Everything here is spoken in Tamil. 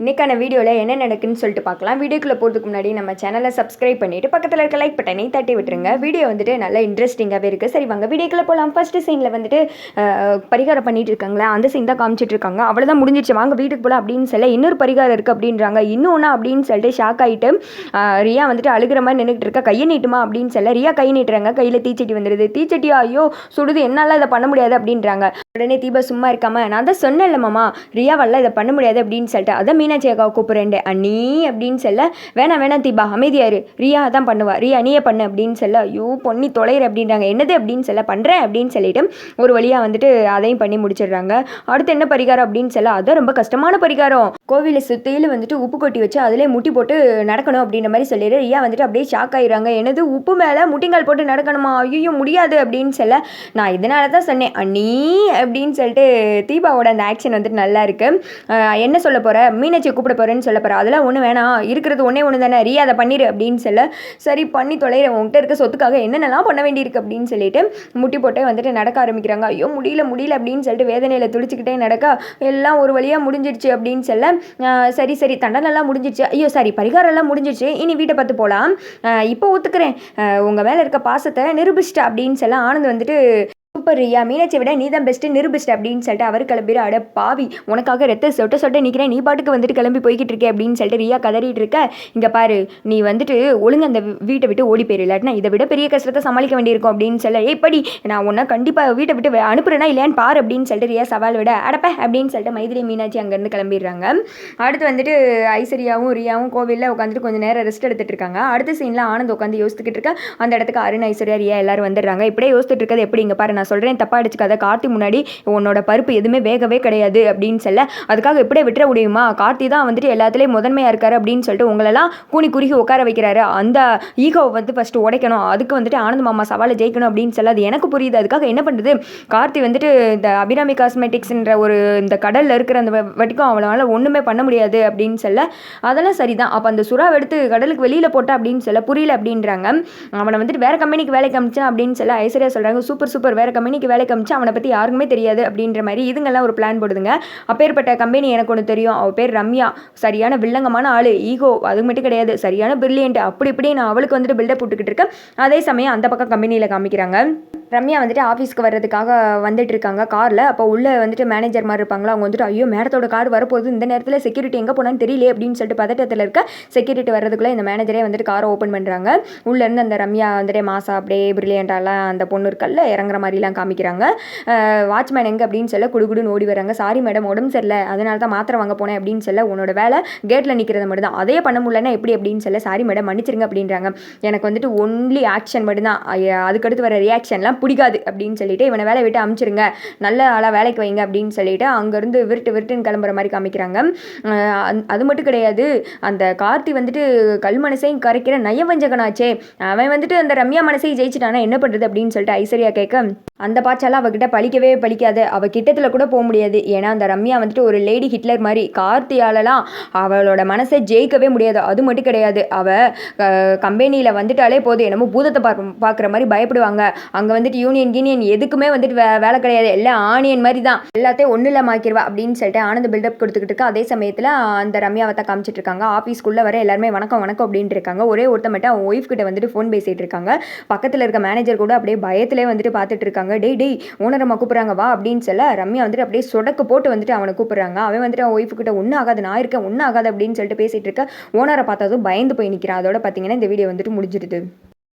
இன்றைக்கான வீடியோவில் என்ன நடக்குன்னு சொல்லிட்டு பார்க்கலாம். வீடியோக்குள்ளே போகிறதுக்கு முன்னாடி நம்ம சேனலை சப்ஸ்கிரைப் பண்ணிவிட்டு பக்கத்தில் இருக்க லைக் பட்டனை தட்டி விட்டுருங்க. வீடியோ வந்துட்டு நல்லா இன்ட்ரெஸ்டிங்காகவே இருக்குது சரி வாங்க வீடியோக்குள்ளே போகலாம் ஃபஸ்ட்டு சீனில் வந்துட்டு பரிகாரம் பண்ணிட்டு இருக்காங்களா அந்த சீன் தான் காமிச்சிட்டு இருக்காங்க. அவ்வளோதான் முடிஞ்சிச்சு வாங்க வீட்டுக்கு போகலாம் அப்படின்னு சொல்ல இன்னொரு பரிகாரம் இருக்குது அப்படின்றாங்க. இன்னொன்று அப்படின்னு சொல்லிட்டு ஷாக் ஆகிட்டு ரியா வந்துட்டு அழுகிற மாதிரி நின்றுட்டு இருக்கா. கையை நீட்டுமா அப்படின்னு சொல்ல ரியா கை நீட்டுறாங்க. கையில் தீச்சட்டி வந்துடுது தீச்சட்டி ஐயோ சுடுது. என்னால் இதை பண்ண முடியாது அப்படின்றாங்க. உடனே தீபா சும்மா இருக்காம நான் தான் சொன்னேன்ல மாமா ரியாவால் இதை பண்ண முடியாது அப்படின்னு சொல்லிட்டு அதான் மீனாட்சி அக்காவை கூப்பிட்றேன் அண்ணி அப்படின்னு சொல்ல வேணாம் வேணாம் தீபா அமைதியாரு ரியா தான் பண்ணுவா ரியா நீயே பண்ணு அப்படின்னு சொல்ல ஐயோ பொன்னி தொலைற அப்படின்றாங்க. என்னது? அப்படின்னு சொல்ல பண்ணுறேன் அப்படின்னு சொல்லிட்டு ஒரு வழியாக வந்துட்டு அதையும் பண்ணி முடிச்சிடுறாங்க. அடுத்து என்ன பரிகாரம் அப்படின்னு சொல்ல அதான் ரொம்ப கஷ்டமான பரிகாரம். கோவிலை சுற்றியில் வந்துட்டு உப்பு கொட்டி வச்சு அதிலே முட்டி போட்டு நடக்கணும் அப்படின்ற மாதிரி சொல்லிடு ரியா வந்துட்டு அப்படியே ஷாக் ஆயிடுறாங்க. என்னது உப்பு மேலே முட்டிங்கால் போட்டு நடக்கணுமா? ஐயோ முடியாது அப்படின்னு சொல்ல நான் இதனால தான் சொன்னேன் அண்ணி அப்படின்னு சொல்லிட்டு தீபாவோட அந்த ஆக்ஷன் வந்துட்டு நல்லா இருக்குது என்ன சொல்ல போகிற மீனாட்சி கூப்பிட போகிறேன்னு சொல்ல போகிற அதெல்லாம் ஒன்று வேணாம். இருக்கிறது ஒன்றே ஒன்று தானே ரியா அதை பண்ணிடு அப்படின்னு சொல்ல. சரி பண்ணி தொலைகிற உங்ககிட்ட இருக்க சொத்துக்காக என்னென்னலாம் பண்ண வேண்டியிருக்கு அப்படின்னு சொல்லிட்டு முட்டி போட்டு வந்துட்டு நடக்க ஆரம்பிக்கிறாங்க. ஐயோ முடியல முடியல அப்படின்னு சொல்லிட்டு வேதனையில் துடிச்சிக்கிட்டே நடக்க எல்லாம் ஒரு வழியாக முடிஞ்சிடுச்சு அப்படின்னு சொல்ல சரி சரி தண்டனெல்லாம் முடிஞ்சிடுச்சு ஐயோ சாரி பரிகாரம் எல்லாம் முடிஞ்சிடுச்சு இனி வீட்டை பார்த்து போகலாம் இப்போ ஒத்துக்கிறேன். உங்கள் மேலே இருக்க பாசத்தை நிரூபிச்சிட்டேன் அப்படின்னு சொல்ல ஆனந்த் வந்துட்டு சூப்பர் ரியா மீனாட்சியை விட நீ தான் பெஸ்ட்டு நிரூபிஸ்ட் அப்படின்னு சொல்லிட்டு அவர் கிளம்பிடு அட பாவி உனக்காக ரத்த சொட்ட சொட்ட நிற்கிறேன் நீ பாட்டுக்கு வந்துட்டு கிளம்பி போய்கிட்டு இருக்கே அப்படின்னு சொல்லிட்டு ரியா கதறிட்டு இருக்க. இங்கே பாரு நீ வந்துட்டு ஒழுங்கு அந்த வீட்டை விட்டு ஓடி போயிரு. இல்லாட்டினா இதை விட பெரிய கஷ்டத்தை சமாளிக்க வேண்டியிருக்கும் அப்படின்னு சொல்ல எப்படி நான் உன்னை கண்டிப்பாக வீட்டை விட்டு அனுப்புறேனா இல்லையான்னு பாரு அப்படின்னு சொல்லிட்டு ரியா சவால் விட அடப்ப அப்படின்னு சொல்லிட்டு மைதிலி மீனாட்சி அங்கேருந்து கிளம்பிடுறாங்க. அடுத்து வந்துட்டு ஐஸ்வர்யாவும் ரியாவும் கோவிலில் உட்காந்துட்டு கொஞ்சம் நேரம் ரெஸ்ட் எடுத்துட்டு இருக்காங்க. அடுத்த சீனில் ஆனந்த் உட்காந்து யோசித்துக்கிட்டு இருக்க. அந்த இடத்துக்கு அருண் ஐஸ்வர்யா ரியா எல்லாரும் வந்துடுறாங்க. இப்படியே யோசிச்சுட்டு இருக்கிறது எப்படி? இங்கே பாரு நான் சொல்கிறேன் தப்பாக அடிச்சுக்காத கார்த்தி முன்னாடி உன்னோட பருப்பு எதுவுமே வேகவே கிடையாது அப்படின்னு சொல்ல அதுக்காக எப்படியே விட்டுற முடியுமா? கார்த்தி தான் வந்துட்டு எல்லாத்துலேயும் முதன்மையாக இருக்காரு அப்படின்னு சொல்லிட்டு உங்களெல்லாம் கூனி குறுகி உட்கார வைக்கிறாரு. அந்த ஈகோவை வந்து ஃபஸ்ட்டு உடைக்கணும். அதுக்கு வந்துட்டு ஆனந்த் மாமா சவாலை ஜெயிக்கணும் அப்படின்னு சொல்ல அது எனக்கு புரியுது. அதுக்காக என்ன பண்ணுறது கார்த்தி வந்துட்டு இந்த அபிராமி காஸ்மெட்டிக்ஸ்ன்ற ஒரு இந்த கடலில் இருக்கிற அந்த வட்டிக்கும் அவளால் ஒன்றுமே பண்ண முடியாது அப்படின்னு சொல்ல அதெல்லாம் சரிதான். அப்போ அந்த சுறாவை எடுத்து கடலுக்கு வெளியில் போட்டா அப்படின்னு சொல்ல புரியல அப்படின்றாங்க. அவனை வந்துட்டு வேற கம்பெனிக்கு வேலைக்கு அமிச்சான் அப்படின்னு சொல்ல ஐஸ்வர்யா சொல்கிறாங்க சூப்பர் சூப்பர் வேற கம்பெனிக்கு வேலைக்கு அமிச்சா அவனை பற்றி யாருக்குமே தெரியாது அப்படின்ற மாதிரி இதுங்கெல்லாம் ஒரு பிளான் போடுதுங்க. அப்பேற்பட்ட கம்பெனி எனக்கு ஒன்று தெரியும். அவள் பேர் ரம்யா. சரியான வில்லங்கமான ஆள். ஈகோ அது மட்டும் கிடையாது. சரியான பிரில்லியன்ட் அப்படி இப்படி நான் அவளுக்கு வந்துட்டு பில்டப் போட்டுக்கிட்டு இருக்கேன் அதே சமயம் அந்த பக்கம் கம்பெனியில் காமிக்கிறாங்க. ரம்யா வந்துட்டு ஆஃபீஸ்க்கு வர்றதுக்காக வந்துட்டு இருக்காங்க காரில். அப்போ உள்ளே வந்துட்டு மேனேஜர் மாதிரி இருப்பாங்களா? அவங்க வந்துட்டு ஐயோ மேடத்தோட கார் வரப்போகுது. இந்த நேரத்தில் செக்யூரிட்டி எங்கே போனான்னு தெரியல அப்படின்னு சொல்லிட்டு பதட்டத்தில் இருக்க செக்யூரிட்டி வர்றதுக்குள்ளே இந்த மேனேஜரே வந்துட்டு காரை ஓப்பன் பண்ணுறாங்க உள்ளேருந்து அந்த ரம்யா வந்துட்டு மாசா அப்படியே பிரில்லியண்டாலாம் அந்த பொண்ணு இருக்கல்ல இறங்குற மாதிரிலாம் காமிக்கிறாங்க. வாட்ச்மேன் எங்கே அப்படின்னு சொல்ல குடுகுடுன்னு ஓடி வராங்க. சாரி மேடம் உடம்பு சரியில்லை. அதனால தான் மாத்திரை வாங்க போனேன் அப்படின்னு சொல்ல உன்னோட வேலை கேட்டில் நிற்கிறது மட்டும் தான் அதே பண்ண முடியலன்னா எப்படி அப்படின்னு சொல்ல சாரி மேடம் மன்னிச்சிருங்க அப்படின்றாங்க. எனக்கு வந்துட்டு ஒன்லி ஆக்ஷன் மட்டும்தான். அதுக்கடுத்து வர ரியாக்ஷன்லாம் பிடிக்காது அப்படின்னு சொல்லிட்டு இவனை வேலையை விட்டு அமுச்சிருங்க. நல்ல ஆளாக வேலைக்கு வைங்க அப்படின்னு சொல்லிட்டு அங்கேருந்து விருட்டு விருட்டுன்னு கிளம்புற மாதிரி காமிக்கிறாங்க. அது மட்டும் கிடையாது. அந்த கார்த்தி வந்துட்டு கல் மனசையும் கரைக்கிற நயவஞ்சகனாச்சே. அவன் வந்துட்டு அந்த ரம்யா மனசையும் ஜெயிச்சிட்டானா என்ன பண்ணுறது அப்படின்னு சொல்லிட்டு ஐஸ்வர்யா கேட்க அந்த பாச்சாலாம் அவகிட்ட பழிக்கவே பழிக்காது. அவ கிட்டத்தில் கூட போக முடியாது. ஏன்னா அந்த ரம்யா வந்துட்டு ஒரு லேடி ஹிட்லர் மாதிரி. கார்த்தியாலலாம் அவளோட மனசை ஜெயிக்கவே முடியாது. அது மட்டும் கிடையாது. அவ கம்பெனியில் வந்துட்டாலே போதும். என்னமோ பூதத்தை பார்க்க பார்க்குற மாதிரி பயப்படுவாங்க. அங்கே வந்து வந்துட்டு யூனியன் கீனியன் எதுக்குமே வந்துட்டு வே வேலை கிடையாது. எல்லாம் ஆனியன் மாதிரி தான் எல்லாத்தையும் ஒன்றும் இல்லாமக்கிடுவா அப்படின்னு சொல்லிட்டு ஆனந்த பில்டப் கொடுத்துக்கிட்டு இருக்கா. அதே சமயத்தில் அந்த ரம்யாவை தான் காமிச்சிட்டு இருக்காங்க. ஆஃபீஸ்க்குள்ளே வர எல்லாருமே வணக்கம் வணக்கம் அப்படின்ட்டு இருக்காங்க. ஒரே ஒருத்த மட்டும் அவன் ஒய்ஃப் கிட்ட வந்துட்டு ஃபோன் பேசிட்டு இருக்காங்க. பக்கத்தில் இருக்க மேனேஜர் கூட அப்படியே பயத்திலே வந்துட்டு பார்த்துட்டு இருக்காங்க. டேய் டேய் ஓனரம்மா கூப்பிட்றாங்க வா அப்படின்னு சொல்ல ரம்யா வந்துட்டு அப்படியே சொடக்கு போட்டு வந்துட்டு அவனை கூப்பிட்றாங்க. அவன் வந்துட்டு அவன் ஒய்ஃபு கிட்ட ஒன்றும் ஆகாது நான் இருக்கேன் ஒன்றும் ஆகாது அப்படின்னு சொல்லிட்டு பேசிட்டு இருக்க. ஓனரை பார்த்ததும் பயந்து போய் நிற்கிறான் அதோட பார்த்தீங்கன்னா இந்த வீடியோ வந்துட்டு முடிஞ்சிடுது.